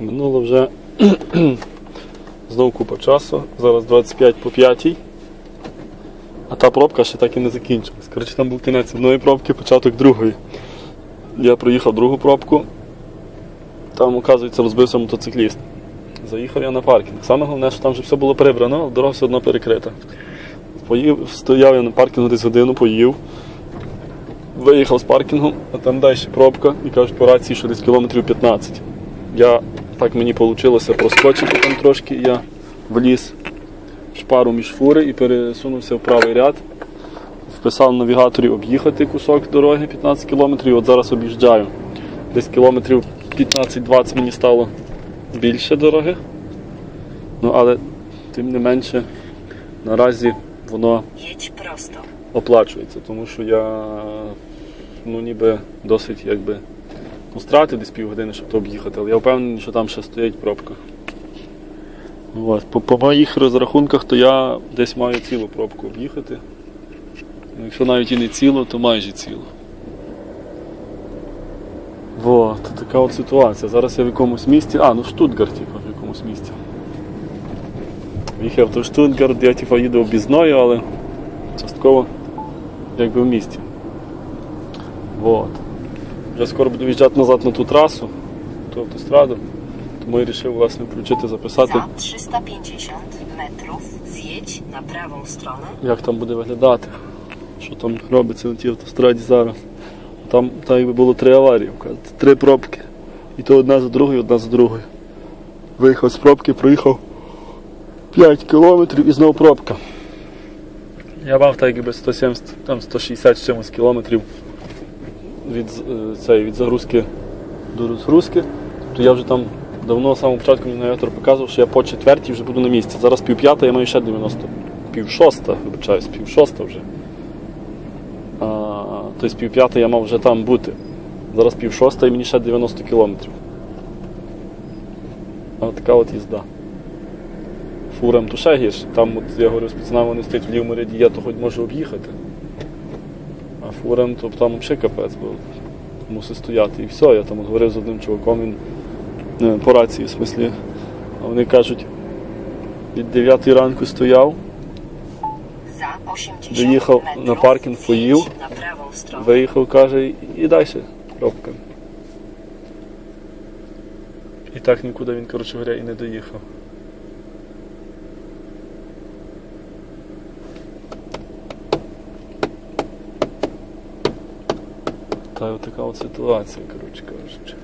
Минуло вже знову купа часу. Зараз 25 по 5. А та пробка ще так і не закінчилась. Коротше, там був кінець одної пробки, початок другої. Я проїхав другу пробку. Там, оказується, розбився мотоцикліст. Заїхав я на паркінг. Саме головне, що там вже все було прибрано, але дорога все одно перекрита. Поїв, стояв я на паркінгу десь годину, поїв. Виїхав з паркінгу, а там далі пробка і кажуть по рації, що десь кілометрів 15. Я так мені вийшло проскочити там трошки, я вліз в шпару між фури і пересунувся в правий ряд. Вписав в навігаторі об'їхати кусок дороги 15 кілометрів, от зараз об'їжджаю. Десь кілометрів 15-20 мені стало більше дороги. Ну, але тим не менше, наразі воно оплачується, тому що я ну, ніби досить якби ну, стратив десь півгодини, щоб то об'їхати, але я впевнений, що там ще стоїть пробка. От. По, по моїх розрахунках, то я десь маю цілу пробку об'їхати. Ну, Якщо навіть і не цілу, то майже цілу. Вот, така от ситуація. Зараз я в якомусь місті. А, ну в Штутгарті в якомусь місті. Їхав до Штутгарт, я типу, їду об'їзною, але частково якби в місті. Вот. Вже скоро буду в'їжджати назад на ту трасу, ту автостраду, тому я вирішив власне включити, записати, Za 350 metrów zjedź na prawą stronę. як там буде виглядати, що там робиться на тій автостраді зараз. Там так якби було три аварії, три пробки. І то одна за другою, одна за другою. Виїхав з пробки, проїхав 5 кілометрів і знову пробка. Я мав так якби 170, там 160 з чимось кілометрів від, е, цієї, від загрузки до розгрузки. Тобто я вже там давно, самого початку мені показував, що я по четвертій вже буду на місці. Зараз пів п'ята, я маю ще 90, пів шоста, вибачаюсь, пів шоста вже. Тобто пів п'ята я мав вже там бути. Зараз пів шоста і мені ще 90 кілометрів. А от така от їзда. Фурам то ще гірше. Там, от, я говорю, з пацанами вони стоять в лівому ряді, я то хоч можу об'їхати. А фурам то там взагалі капець, бо мусить стояти. І все, я там говорив з одним чуваком, він е, по рації, в смислі. А вони кажуть, від 9 ранку стояв, Доїхав на паркінг, поїв. виїхав, каже, і- далі пробка. І так нікуди він, коротше говоря, і не доїхав. От така от ситуація, коротше кажучи.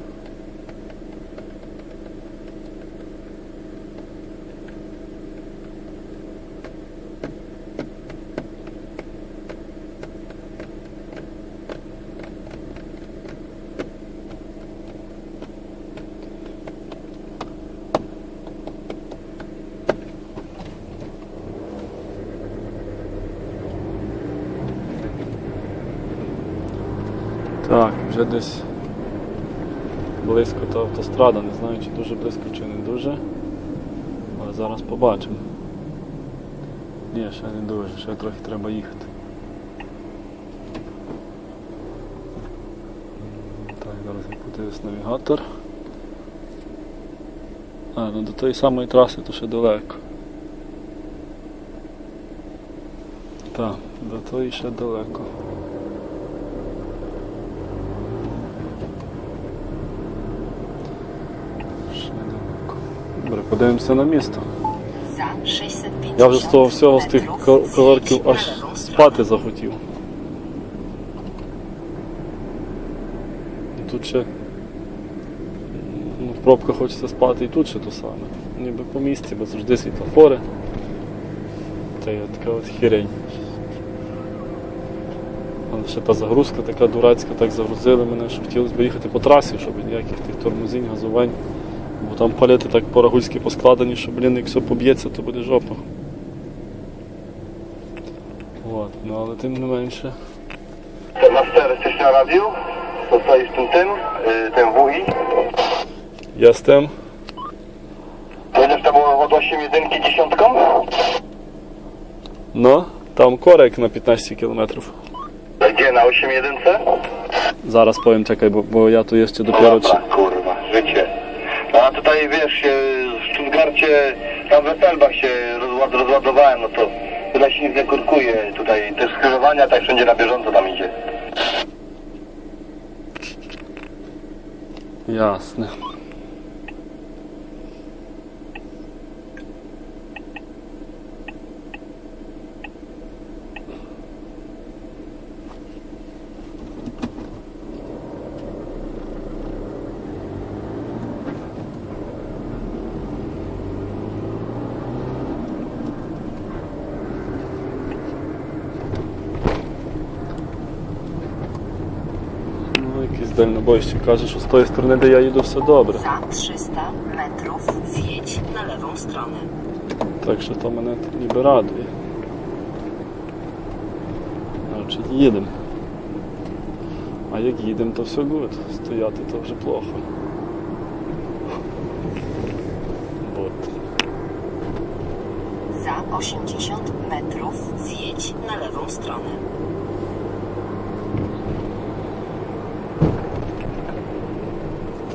Так, вже десь близько та автострада, не знаю, чи дуже близько, чи не дуже. Але зараз побачимо. Ні, ще не дуже, ще трохи треба їхати. Так, зараз я подивлюсь навігатор. А, ну до тої самої траси то ще далеко. Так, до тої ще далеко. Ще далеко. Добре, подивимося на місто. Я вже з того всього, з тих колорків аж спати захотів. І Тут ще ну, в пробках хочеться спати і тут ще то саме. Ніби по місці, бо завжди світлофори. Та є така от хірень. Але ще та загрузка така дурацька, так загрузили мене, що хотілося б їхати по трасі, щоб ніяких тих тормозінь, газувань. Бо там палети так по-рагульськи поскладені, що, блін, як все поб'ється, то буде жопа. От, ну але тим не менше. Master, jesteś na radiu? Zostajesz tym tym, y, tym WI? Jestem. Jedziesz tam od 8 jedynki dziesiątką? No, tam korek na 15 km. A Gdzie, na 8 jedynce? Zaraz powiem, czekaj, bo, bo ja tu jeszcze dopiero... Czy... Dobra, kurwa, życie. A tutaj wiesz, w Stuttgarcie, tam w Weselbach się rozład, rozładowałem, no to tyle się nie kurkuje. Tutaj też skrzyżowania, tak wszędzie na bieżąco tam idzie. Jasne. Ну, якийсь дальнобойщик каже, що з тої сторони, де я їду, все добре. Za 300 metrów zjedź na lewą stronę. Так що то мене тут ніби радує. Значить, їдемо. А як їдемо, то все гуд. Стояти то вже плохо. Вот. Za 80 metrów zjedź na lewą stronę.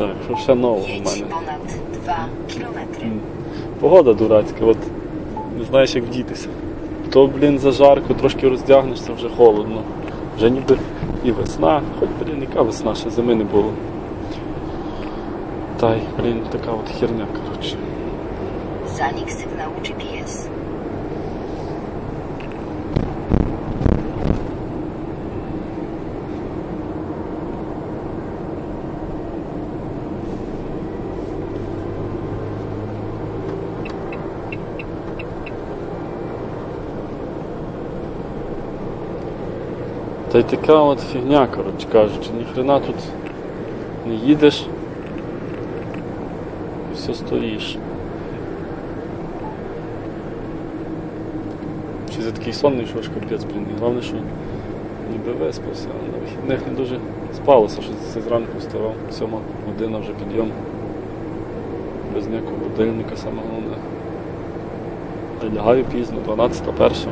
Так, що ще нового в мене? ponad 2 kilometry. Погода дурацька, от не знаєш як вдітися. То, блін, зажарко, трошки роздягнешся, вже холодно. Вже ніби і весна, хоч, блін, яка весна, ще зими не було. Та й, блін, така от херня, коротше. Zanik sygnału GPS. Та й така от фігня, коротше кажучи, ніхрена тут не їдеш і все стоїш. Чи за такий сонний, що аж капець, блін. Головне, що ніби виспався, а на вихідних не дуже спалося, що це зранку вставав, сьома година вже підйом. Без ніякого будильника саме головне. Лягаю пізно, 12 перша.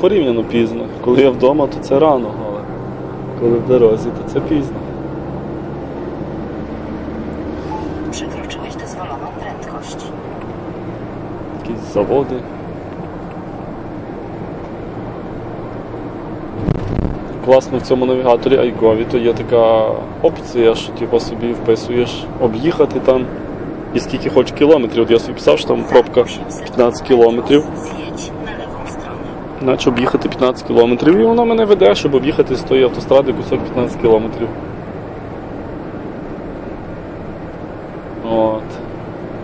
Порівняно пізно. Коли я вдома, то це рано, але коли в дорозі, то це пізно. Przekroczyłeś dozwoloną prędkość. Якісь заводи. Класно в цьому навігаторі Айгові, то є така опція, що типу, собі вписуєш об'їхати там і скільки хочеш кілометрів. От я собі писав, що там пробка 15 кілометрів. Наче об'їхати 15 кілометрів, і воно мене веде, щоб об'їхати з тої автостради кусок 15 кілометрів. От.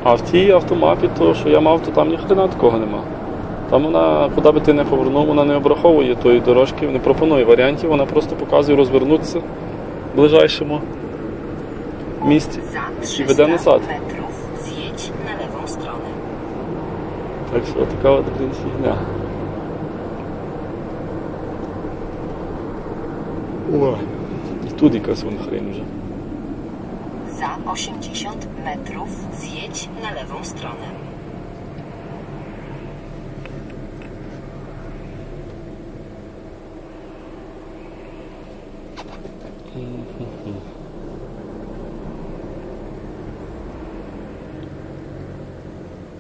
А в тій автомапі, то що я мав, то там ніхрена такого нема. Там вона, куди би ти не повернув, вона не обраховує тої дорожки, не пропонує варіантів, вона просто показує розвернутися в ближайшому місці Za i wydany 300 sad. metrów zjedź na. Так що така от блін фігня. Ой. І тут якась вон хрень вже. Za 80 metrów zjedź na lewą stronę.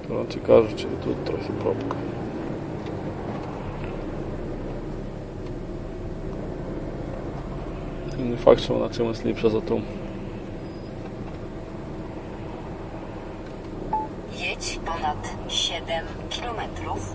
Коротше кажучи, і тут трохи пробка. І не факт, що вона чимось ліпша за ту. Jedź ponad 7 kilometrów.